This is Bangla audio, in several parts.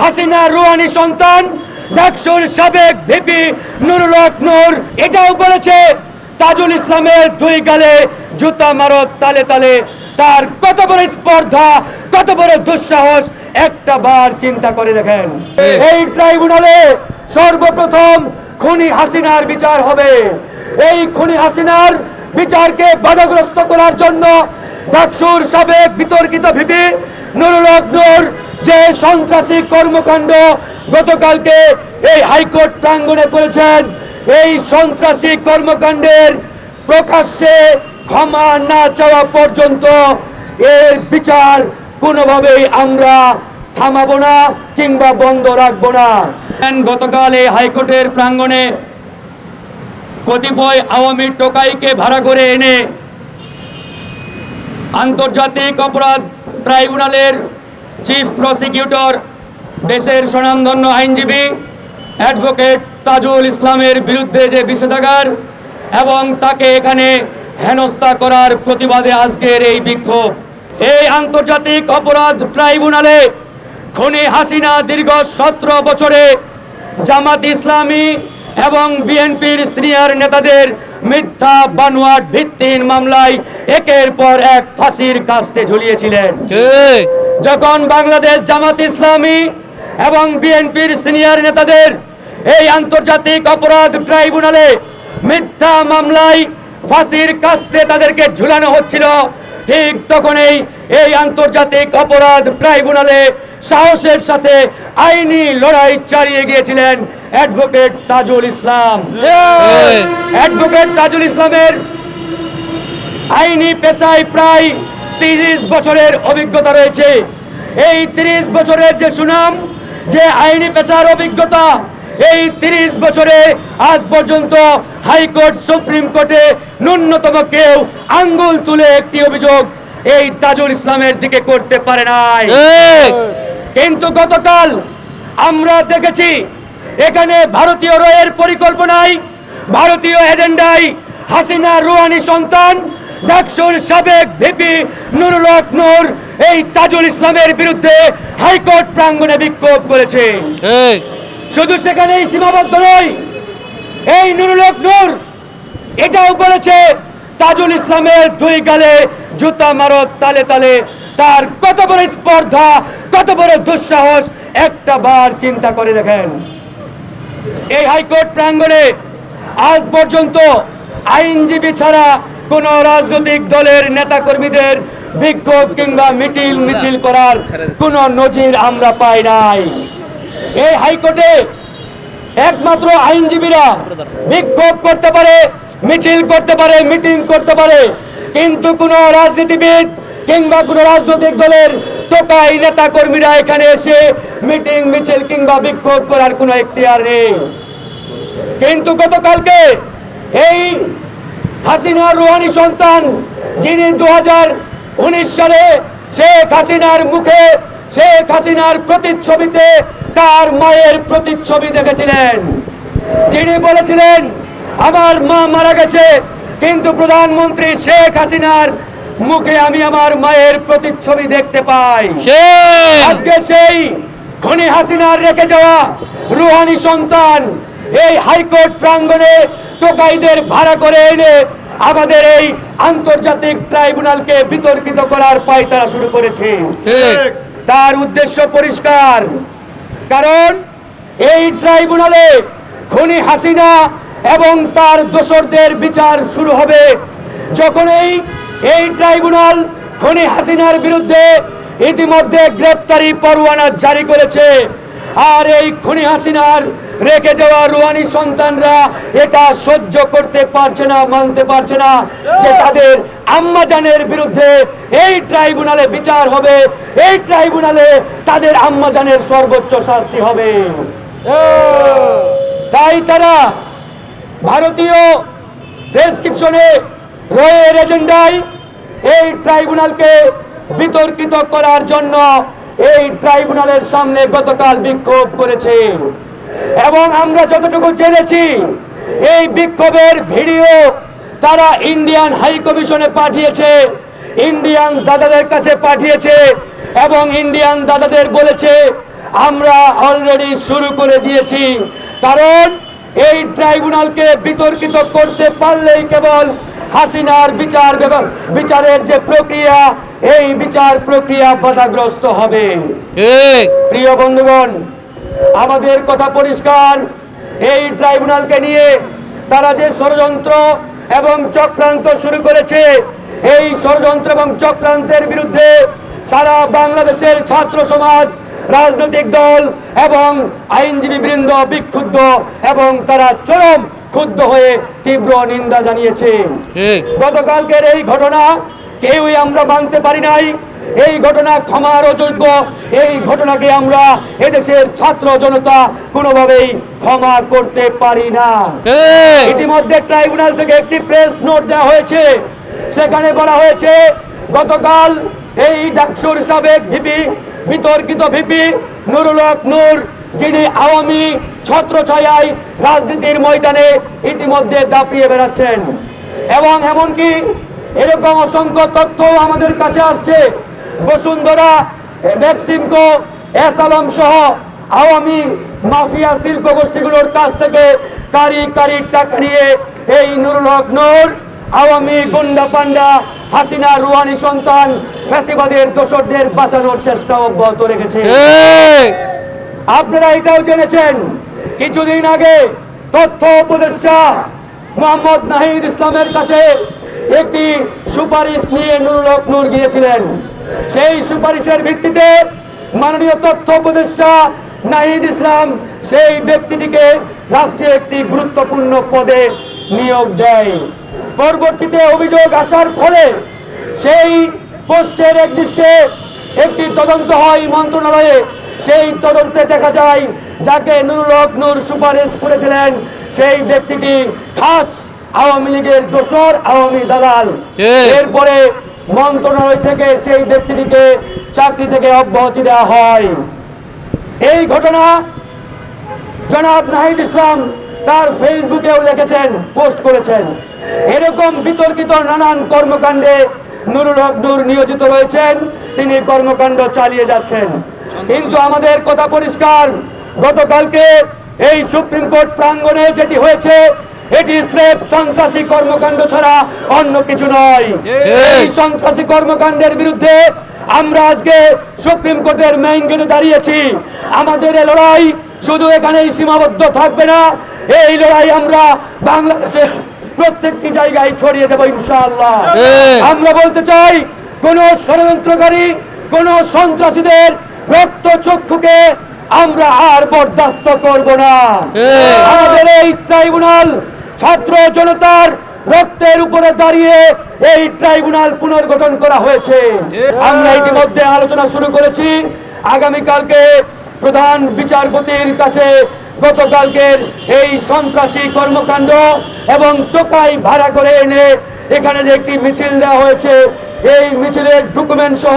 হাসিনা রুহানি সন্তান ডাকসুর সাবেক ভিপি নুরুল হক নূর। এটাও বলেছে তাজুল ইসলামের দুই গালে জুতা মারত তালে তালে। তার কত বড় স্পর্ধা কত বড় দুঃসাহস একটা বার চিন্তা করে দেখেন। এই ট্রাইব্যুনালে সর্বপ্রথম খুনি হাসিনার বিচার হবে। এই খুনি হাসিনার বিচারকে বাধাগ্রস্ত করার জন্য ডাকসুর সাবেক বিতর্কিত ভিপি নুরুল হক নূর যে সন্ত্রাসী কর্মকাণ্ড গতকালকে এই হাইকোর্ট প্রাঙ্গণে করেছেন, এই সন্ত্রাসী কর্মকাণ্ডের প্রকাশ্যে ক্ষমা না চাওয়া পর্যন্ত এর বিচার কোনোভাবেই আমরা থামাবো না কিংবা বন্ধ রাখব না। গতকাল এই হাইকোর্টের প্রাঙ্গণে কতিপয় আওয়ামী টোকাইকে ভাড়া করে এনে আন্তর্জাতিক অপরাধ ট্রাইব্যুনালের চিফ প্রসিকিউটর দেশের স্বনামধন্য আইনজীবী অ্যাডভোকেট তাজুল ইসলামের বিরুদ্ধে যে বিষেধাগার এবং তাকে এখানে হেনস্থা করার প্রতিবাদে আজকের এই বিক্ষোভ। এই আন্তর্জাতিক অপরাধ ট্রাইব্যুনালে খনি হাসিনা দীর্ঘ সতেরো বছরে জামাত ইসলামী এবং বিএনপির সিনিয়র নেতাদের মিথ্যা বানোয়াট ভিত্তিহীন মামলায় একের পর এক ফাঁসির কাস্টে ঝুলিয়েছিলেন। ঠিক। যখন বাংলাদেশ জামাত ইসলামী এবং বিএনপির সিনিয়র নেতাদের এই আন্তর্জাতিক অপরাধ ট্রাইব্যুনালে মিথ্যা মামলায় ফাঁসির কাস্টে তাদেরকে ঝুলানো হচ্ছিল ঠিক তখনই এই আন্তর্জাতিক অপরাধ ট্রাইব্যুনালে সাহসের সাথে আইনি লড়াই চালিয়ে গিয়েছিলেন অ্যাডভোকেট তাজুল ইসলাম। অ্যাডভোকেট তাজুল ইসলামের আইনি পেশায় প্রায় তিরিশ বছরের অভিজ্ঞতা রয়েছে। এই তিরিশ বছরের যে সুনাম যে আইনি পেশার অভিজ্ঞতা এই তিরিশ বছরে আজ পর্যন্ত হাইকোর্ট সুপ্রিম কোর্টে ন্যূনতম কেউ আঙ্গুল তুলে একটি অভিযোগ এই তাজুল ইসলামের দিকে করতে পারে নাই। কিন্তু গতকাল আমরা দেখেছি এখানে ভারতীয় রয়ের পরিকল্পনায় ভারতীয় এজেন্ডায় হাসিনা রুহানি সন্তান ডাকসুর সাবেক ভিপি নুরুল হক নূর এই তাজুল ইসলামের বিরুদ্ধে হাইকোর্ট প্রাঙ্গণে বিক্ষোভ করেছে। শুধু সেখানেই সীমাবদ্ধ নয় এই নুরুল হক নূর এটাও বলেছে তাজুল ইসলামের দুই গালে জুতা মারত তালে তালে তার কত বড় স্পর্ধা কত বড় দুঃসাহস একটা বার চিন্তা করে দেখেন। এই হাইকোর্ট প্রাঙ্গণে আজ পর্যন্ত আইনজীবী ছাড়া কোন রাজনৈতিক দলের নেতাকর্মীদের বিক্ষোভ কিংবা মিটিল মিছিল করার কোন নজির আমরা পাই নাই। এই হাইকোর্টে একমাত্র আইনজীবীরা বিক্ষোভ করতে পারে, মিছিল করতে পারে, মিটিং করতে পারে, কিন্তু কোন রাজনীতিবিদ কিংবা কোন রাজনৈতিক দলের টোকাই নেতা কর্মীরা এখানে এসে মিটিং, মিছিল কিংবা বিক্ষোভ করার কোনো এখতিয়ার নেই। কিন্তু গতকালকে এই হাসিনা রুহানি সন্তান যিনি দু উনিশ সালে শেখ হাসিনার মুখে শেখ হাসিনার প্রতিচ্ছবিতে তার মায়ের প্রতিচ্ছবি দেখেছিলেন। যিনি বলেছিলেন আমার মা মারা গেছে কিন্তু প্রধানমন্ত্রী শেখ হাসিনার মুখে আমি আমার মায়ের প্রতিচ্ছবি দেখতে পাই। আজকে সেই খনি হাসিনার রেখে যাওয়া রুহানি সন্তান এই হাইকোর্ট প্রাঙ্গণে টোকাইদের ভাড়া করে এনে আমাদের এই আন্তর্জাতিক ট্রাইব্যুনালকে বিতর্কিত করার পায়তারা শুরু করেছে। তার উদ্দেশ্য পরিষ্কার। কারণ এই ট্রাইব্যুনালে খনি হাসিনা এবং তার দোসরদের বিচার শুরু হবে যখনই এই ট্রাইব্যুনাল খনি হাসিনার বিরুদ্ধে ইতিমধ্যে গ্রেপ্তারি পরোয়ানা জারি করেছে। আর এই খুনি হাসিনার রেখে যাওয়া রুহানি সন্তানরা এটা সহ্য করতে পারছে না, মানতে পারছে না যে তাদের আম্মাজানের বিরুদ্ধে এই ট্রাইব্যুনালে বিচার হবে, এই ট্রাইব্যুনালে তাদের আম্মাজানের সর্বোচ্চ শাস্তি হবে। তাই তারা ভারতীয় প্রেসক্রিপশনে রয়ের এজেন্ডায় এই ট্রাইব্যুনালকে বিতর্কিত করার জন্য এই ট্রাইব্যুনালের সামনে গতকাল বিক্ষোভ করেছে। এবং আমরা যতটুকু জেনেছি, এই বিক্ষোভের ভিডিও তারা ইন্ডিয়ান হাই কমিশনে পাঠিয়েছে, ইন্ডিয়ান দাদাদের কাছে পাঠিয়েছে, এবং ইন্ডিয়ান দাদাদের বলেছে, আমরা অলরেডি শুরু করে দিয়েছি। কারণ এই ট্রাইব্যুনালকে বিতর্কিত করতে পারলেই কেবল হাসিনার বিচার বিচারের যে প্রক্রিয়া এই বিচার প্রক্রিয়া বাধাগ্রস্ত হবে। প্রিয় বন্ধুগণ আমাদের কথা পরিষ্কার। এই ট্রাইব্যুনালকে নিয়ে তারা যে ষড়যন্ত্র এবং চক্রান্ত শুরু করেছে এই ষড়যন্ত্র এবং চক্রান্তের বিরুদ্ধে সারা বাংলাদেশের ছাত্র সমাজ রাজনৈতিক দল এবং আইনজীবী বৃন্দ বিক্ষুব্ধ এবং তারা চরম ক্ষুব্ধ হয়ে তীব্র নিন্দা জানিয়েছে। গতকালকের এই ঘটনা কেউই আমরা মানতে পারি নাই। এই ঘটনা ক্ষমার অযোগ্য এই ঘটনাকে আমরা এদেশের ছাত্র জনতা কোনোভাবেই ক্ষমা করতে পারি না। ইতিমধ্যে ট্রাইব্যুনাল থেকে একটি প্রেস নোট দেওয়া হয়েছে। সেখানে বলা হয়েছে গতকাল এই ডাকসুর সাবেক ভিপি বিতর্কিত ভিপি নুরুল হক নূর যিনি আওয়ামী ছত্রছায়ায় রাজনীতির ময়দানে ইতিমধ্যে দাপিয়ে বেড়াচ্ছেন। এবং এমনকি এরকম অসংখ্য তথ্য আমাদের কাছে আসছে। বসুন্ধরা ভ্যাকসিমকো এস আলম সহ আওয়ামী মাফিয়া শিল্প গোষ্ঠীগুলোর কাছ থেকে কারি কারি টাকা নিয়ে এই নুরুল হক নূর আওয়ামী গুন্ডা পান্ডা হাসিনা রুহানি সন্তান ফ্যাসিবাদের দোসরদের বাঁচানোর চেষ্টা অব্যাহত রেখেছে। আপনারা এটাও জেনেছেন কিছুদিন আগে তথ্য উপদেষ্টা মোহাম্মদ নাহিদ ইসলামের কাছে একটি সুপারিশ নিয়ে নুরুল হক নূর গিয়েছিলেন। সেই সুপারিশের ভিত্তিতে মাননীয় তথ্য উপদেষ্টা নাহিদ ইসলাম সেই ব্যক্তিটিকে রাষ্ট্রে একটি গুরুত্বপূর্ণ পদে নিয়োগ দেয়। পরবর্তীতে অভিযোগ আসার ফলে সেই পোস্টের একদিষ্টে একটি তদন্ত হয় মন্ত্রণালয়ে। সেই তদন্তে দেখা যায়, যাকে নুরুল হক নূর সুপারিশ করেছিলেন, সেই ব্যক্তিটি খাস আওয়ামী লীগের দোসর আওয়ামী দালাল। এরপরে মন্ত্রণালয় থেকে সেই ব্যক্তিটিকে চাকরি থেকে অব্যাহতি দেওয়া হয়। এই ঘটনা জনাব নাহিদ ইসলাম তার ফেসবুকেও লিখেছেন পোস্ট করেছেন। এরকম বিতর্কিত নানান কর্মকাণ্ডে নুরুল হক নূর নিয়োজিত রয়েছেন তিনি কর্মকাণ্ড চালিয়ে যাচ্ছেন। কিন্তু আমাদের কথা পরিষ্কার গতকালকে এই সুপ্রিম কোর্ট প্রাঙ্গণে যেটি হয়েছে এটি স্রেফ সন্ত্রাসী কর্মকাণ্ড ছাড়া অন্য কিছু নয়। এই সন্ত্রাসী কর্মকাণ্ডের বিরুদ্ধে আমরা আজকে সুপ্রিম কোর্টের মেইন গেটে দাঁড়িয়েছি। আমাদের এই লড়াই শুধু এখানেই সীমাবদ্ধ থাকবে না। এই লড়াই আমরা বাংলাদেশের প্রত্যেকটি জায়গায় ছড়িয়ে দেবো ইনশাআল্লাহ। আমরা বলতে চাই কোন ষড়যন্ত্রকারী কোন সন্ত্রাসীদের রক্ত চক্ষুকে আমরা আর বরদাস্ত করব না। আমাদের এই ট্রাইব্যুনাল ছাত্র জনতার রক্তের উপরে দাঁড়িয়ে এই ট্রাইব্যুনাল পুনর্গঠন করা হয়েছে। আমরা ইতিমধ্যে আলোচনা শুরু করেছি। আগামীকালকে প্রধান বিচারপতির কাছে গতকালকের এই সন্ত্রাসী কর্মকাণ্ড এবং টোকাই ভাড়া করে এনে এখানে যে একটি মিছিল দেওয়া হয়েছে, এই মিছিলের ডকুমেন্ট সহ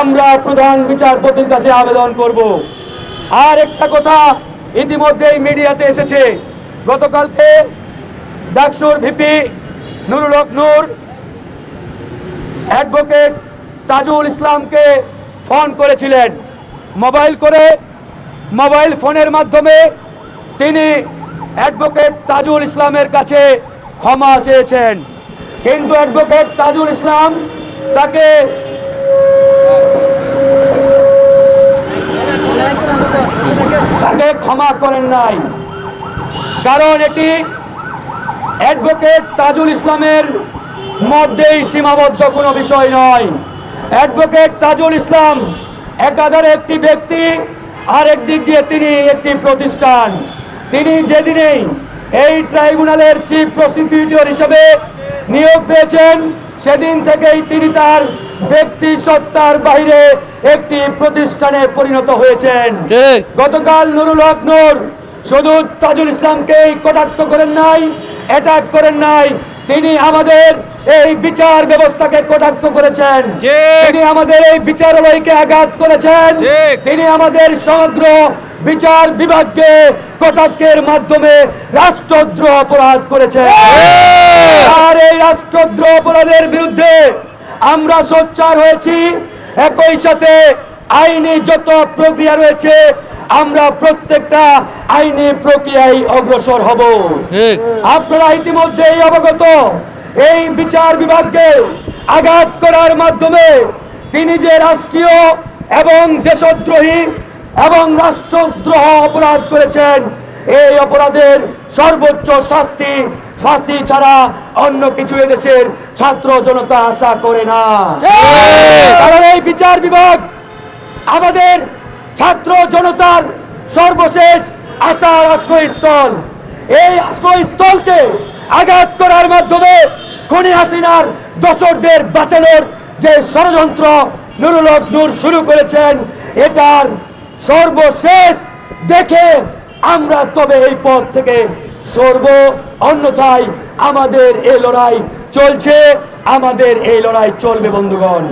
আমরা প্রধান বিচারপতির কাছে আবেদন করব। আর একটা কথা ইতিমধ্যেই মিডিয়াতে এসেছে। গতকালকে ডাকসুর ভিপি নুরুল হক নূর অ্যাডভোকেট তাজুল ইসলামকে ফোন করেছিলেন। মোবাইল করে, মোবাইল ফোনের মাধ্যমে তিনি অ্যাডভোকেট তাজুল ইসলামের কাছে ক্ষমা চেয়েছেন। কিন্তু অ্যাডভোকেট তাজুল ইসলাম তাকে তাকে ক্ষমা করেন নাই। কারণ এটি অ্যাডভোকেট তাজুল ইসলামের মধ্যেই সীমাবদ্ধ কোনো বিষয় নয়। অ্যাডভোকেট তাজুল ইসলাম একাধারে একটি ব্যক্তি আর একদিক দিয়ে তিনি একটি প্রতিষ্ঠান। তিনি যেদিনেই এই ট্রাইব্যুনালের চিফ প্রসিকিউটর হিসেবে নিয়োগ পেয়েছেন সেদিন থেকেই তিনি তার ব্যক্তি সত্তার বাইরে একটি প্রতিষ্ঠানে পরিণত হয়েছেন। গতকাল নুরুল হক নূর শুধু তাজুল ইসলামকেই কটাক্ত করেন নাই অ্যাটাক করেন নাই। তিনি আমাদের এই বিচার ব্যবস্থাকে কটাক্ষ করেছেন। তিনি আমাদের এই বিচারালয়কে আঘাত করেছেন। তিনি আমাদের সমগ্র বিচার বিভাগকে কটাক্ষের মাধ্যমে রাষ্ট্রদ্রোহ অপরাধ করেছেন। আর এই রাষ্ট্রদ্রোহ অপরাধের বিরুদ্ধে আমরা সোচ্চার হয়েছি। একই সাথে আইনি যত প্রক্রিয়া রয়েছে আমরা প্রত্যেকটা আইনি প্রক্রিয়ায় অগ্রসর হব। আপনারা ইতিমধ্যেই অবগত। এই বিচার বিভাগকে আঘাত করার মাধ্যমে তিনি যে রাষ্ট্রীয় এবং দেশদ্রোহী এবং রাষ্ট্রদ্রোহ অপরাধ করেছেন এই অপরাধের সর্বোচ্চ শাস্তি ফাঁসি ছাড়া অন্য কিছু এদেশের ছাত্র জনতা আশা করে না। কারণ এই বিচার বিভাগ আমাদের ছাত্র জনতার সর্বশেষ আশার আশ্রয়স্থল। এই আশ্রয়স্থলকে আঘাত করার মাধ্যমে খনি হাসিনার দশরদের বাঁচানোর যে ষড়যন্ত্র নুরুল নূর শুরু করেছেন, এটার সর্বশেষ দেখে আমরা তবে এই পথ থেকে সর্ব। অন্যথায় আমাদের এই লড়াই চলছে, আমাদের এই লড়াই চলবে, বন্ধুগণ।